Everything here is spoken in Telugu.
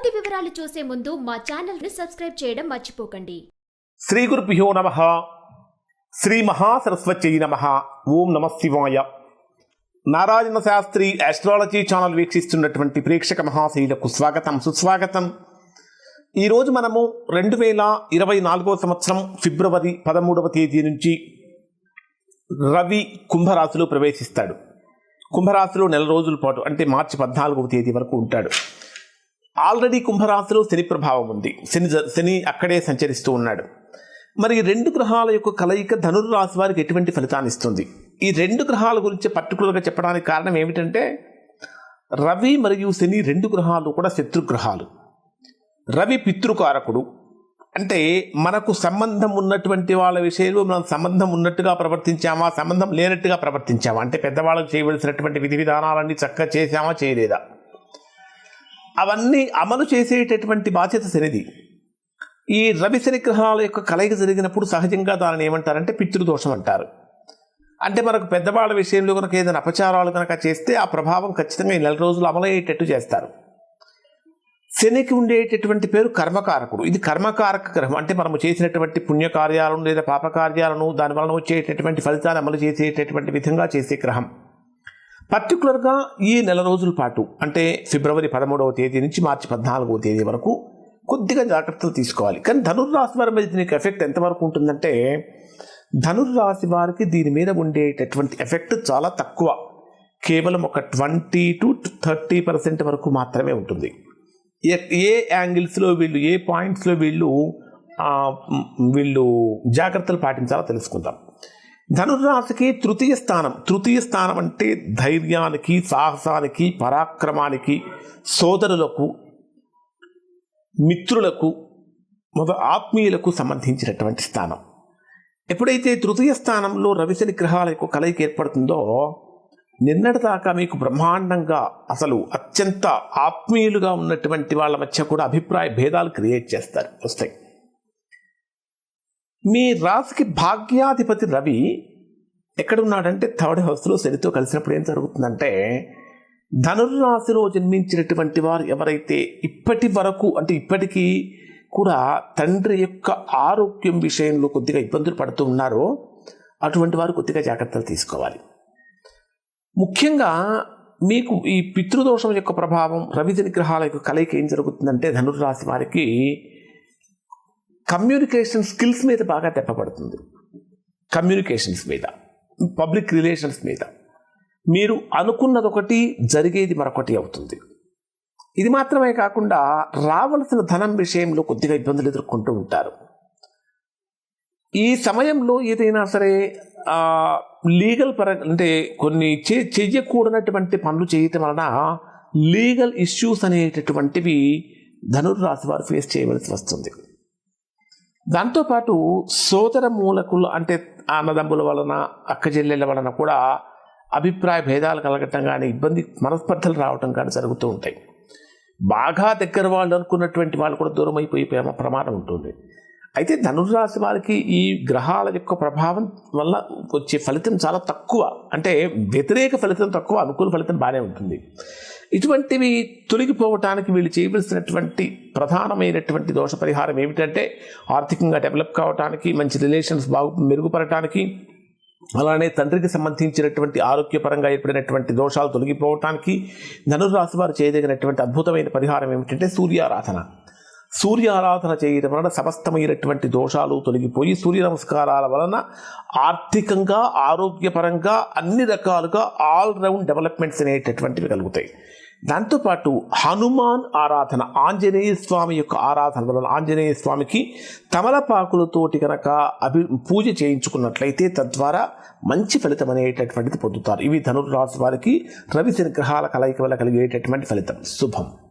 పూర్తి వివరాలు చూసే ముందు మా ఛానల్ని సబ్స్క్రైబ్ చేయడం మర్చిపోకండి. శ్రీ గురుభ్యో నమ. శ్రీ మహాసరస్వత్యై నమ. ఓం నమ శివాయ. నారాయణ శాస్త్రి ఆస్ట్రాలజీ ఛానల్ వీక్షిస్తున్నటువంటి ప్రేక్షక మహాశైలకు స్వాగతం సుస్వాగతం. ఈరోజు మనము రెండు వేల ఇరవై నాలుగో సంవత్సరం ఫిబ్రవరి పదమూడవ తేదీ నుంచి రవి కుంభరాశిలో ప్రవేశిస్తాడు. కుంభరాశిలో నెల రోజుల పాటు అంటే మార్చి పద్నాలుగవ తేదీ వరకు ఉంటాడు. ఆల్రెడీ కుంభరాశిలో శని ప్రభావం ఉంది. శని జ- శని అక్కడే సంచరిస్తూ ఉన్నాడు. మరి ఈ రెండు గ్రహాల యొక్క కలయిక ధనుర్రాశి వారికి ఎటువంటి ఫలితాన్ని ఇస్తుంది? ఈ రెండు గ్రహాల గురించి పర్టికులర్గా చెప్పడానికి కారణం ఏమిటంటే రవి మరియు శని రెండు గ్రహాలు కూడా శత్రుగ్రహాలు. రవి పితృకారకుడు. అంటే మనకు సంబంధం ఉన్నటువంటి వాళ్ళ విషయంలో మనం సంబంధం ఉన్నట్టుగా ప్రవర్తించామా సంబంధం లేనట్టుగా ప్రవర్తించామా? అంటే పెద్దవాళ్ళకు చేయవలసినటువంటి విధి విధానాలన్నీ చక్కగా చేశామా చేయలేదా? అవన్నీ అమలు చేసేటటువంటి బాధ్యత శనిది. ఈ రవి శని గ్రహాల యొక్క కలయిక జరిగినప్పుడు సహజంగా దానిని ఏమంటారంటే పితృదోషం అంటారు. అంటే మనకు పెద్దవాళ్ళ విషయంలో కనుక ఏదైనా అపచారాలు కనుక చేస్తే ఆ ప్రభావం ఖచ్చితంగా ఈ నెల రోజులు అమలయ్యేటట్టు చేస్తారు. శనికి ఉండేటటువంటి పేరు కర్మకారకుడు. ఇది కర్మకారక గ్రహం. అంటే మనము చేసినటువంటి పుణ్యకార్యాలను లేదా పాపకార్యాలను దాని వలన వచ్చేటటువంటి ఫలితాన్ని అమలు చేసేటటువంటి విధంగా చేసే గ్రహం. పర్టికులర్గా ఈ నెల రోజుల పాటు అంటే ఫిబ్రవరి పదమూడవ తేదీ నుంచి మార్చి పద్నాలుగవ తేదీ వరకు కొద్దిగా జాగ్రత్తలు తీసుకోవాలి. కానీ ధనుర్రాశి వారి మీద దీనికి ఎఫెక్ట్ ఎంతవరకు ఉంటుందంటే ధనుర్రాశి వారికి దీని మీద ఉండేటటువంటి ఎఫెక్ట్ చాలా తక్కువ. కేవలం ఒక ట్వంటీ టు థర్టీ పర్సెంట్ వరకు మాత్రమే ఉంటుంది. ఏ- యాంగిల్స్లో వీళ్ళు ఏ పాయింట్స్లో వీళ్ళు వీళ్ళు జాగ్రత్తలు పాటించాలో తెలుసుకుందాం. ధనుర్రాశికి తృతీయ స్థానం. తృతీయ స్థానం అంటే ధైర్యానికి సాహసానికి పరాక్రమానికి సోదరులకు మిత్రులకు మొద ఆత్మీయులకు సంబంధించినటువంటి స్థానం. ఎప్పుడైతే తృతీయ స్థానంలో రవిశని గ్రహాల యొక్క కలయిక ఏర్పడుతుందో నిన్నటిదాకా మీకు బ్రహ్మాండంగా అసలు అత్యంత ఆత్మీయులుగా ఉన్నటువంటి వాళ్ళ మధ్య కూడా అభిప్రాయ భేదాలు క్రియేట్ చేస్తారు వస్తాయి. మీ రాశికి భాగ్యాధిపతి రవి ఎక్కడున్నాడంటే థర్డ్ హౌస్లో శనితో కలిసినప్పుడు ఏం జరుగుతుందంటే ధనుర్రాశిలో జన్మించినటువంటి వారు ఎవరైతే ఇప్పటి వరకు అంటే ఇప్పటికీ కూడా తండ్రి యొక్క ఆరోగ్యం విషయంలో కొద్దిగా ఇబ్బందులు పడుతూ ఉన్నారో అటువంటి వారు కొద్దిగా జాగ్రత్తలు తీసుకోవాలి. ముఖ్యంగా మీకు ఈ పితృదోషం యొక్క ప్రభావం రవిజని గ్రహాల యొక్క కలయిక ఏం జరుగుతుందంటే ధనుర్రాశి వారికి కమ్యూనికేషన్ స్కిల్స్ మీద బాగా దెబ్బపడుతుంది. కమ్యూనికేషన్స్ మీద. పబ్లిక్ రిలేషన్స్ మీద. మీరు అనుకున్నది ఒకటి జరిగేది మరొకటి అవుతుంది. ఇది మాత్రమే కాకుండా రావలసిన ధనం విషయంలో కొద్దిగా ఇబ్బందులు ఎదుర్కొంటూ ఉంటారు. ఈ సమయంలో ఏదైనా సరే లీగల్ పర అంటే కొన్ని చే చెయ్యకూడనటువంటి పనులు చేయటం వలన లీగల్ ఇష్యూస్ అనేటటువంటివి ధనుర్రాశి వారు ఫేస్ చేయవలసి వస్తుంది. దాంతోపాటు సోదర మూలకులు అంటే అన్నదమ్ముల వలన అక్క చెల్లెళ్ళ వలన కూడా అభిప్రాయ భేదాలు కలగటం కానీ ఇబ్బంది మనస్పర్ధలు రావటం కానీ జరుగుతూ ఉంటాయి. బాగా దగ్గర వాళ్ళు అనుకున్నటువంటి వాళ్ళు కూడా దూరం అయిపోయి ప్రేమ ప్రమాదం ఉంటుంది. అయితే ధనుర్రాశి వారికి ఈ గ్రహాల యొక్క ప్రభావం వల్ల వచ్చే ఫలితం చాలా తక్కువ. అంటే వ్యతిరేక ఫలితం తక్కువ అనుకూల ఫలితం బాగానే ఉంటుంది. ఇటువంటివి తొలగిపోవటానికి వీళ్ళు చేయవలసినటువంటి ప్రధానమైనటువంటి దోష పరిహారం ఏమిటంటే ఆర్థికంగా డెవలప్ కావటానికి మంచి రిలేషన్స్ బాగు మెరుగుపడటానికి అలానే తండ్రికి సంబంధించినటువంటి ఆరోగ్యపరంగా ఏర్పడినటువంటి దోషాలు తొలగిపోవటానికి ధనుర్రాశి వారు చేయదగినటువంటి అద్భుతమైన పరిహారం ఏమిటంటే సూర్యారాధన. సూర్యారాధన చేయడం వలన సమస్తమైనటువంటి దోషాలు తొలగిపోయి సూర్య నమస్కారాల వలన ఆర్థికంగా ఆరోగ్యపరంగా అన్ని రకాలుగా ఆల్ రౌండ్ డెవలప్మెంట్స్ అనేటటువంటివి కలుగుతాయి. దాంతోపాటు హనుమాన్ ఆరాధన ఆంజనేయ స్వామి యొక్క ఆరాధన వలన ఆంజనేయ స్వామికి తమలపాకులతోటి కనుక అభి పూజ చేయించుకున్నట్లయితే తద్వారా మంచి ఫలితం అనేటటువంటిది పొందుతారు. ఇవి ధనుర్రాశి వారికి రవి శని గ్రహాల కలయిక వల్ల కలిగేటటువంటి ఫలితం. శుభం.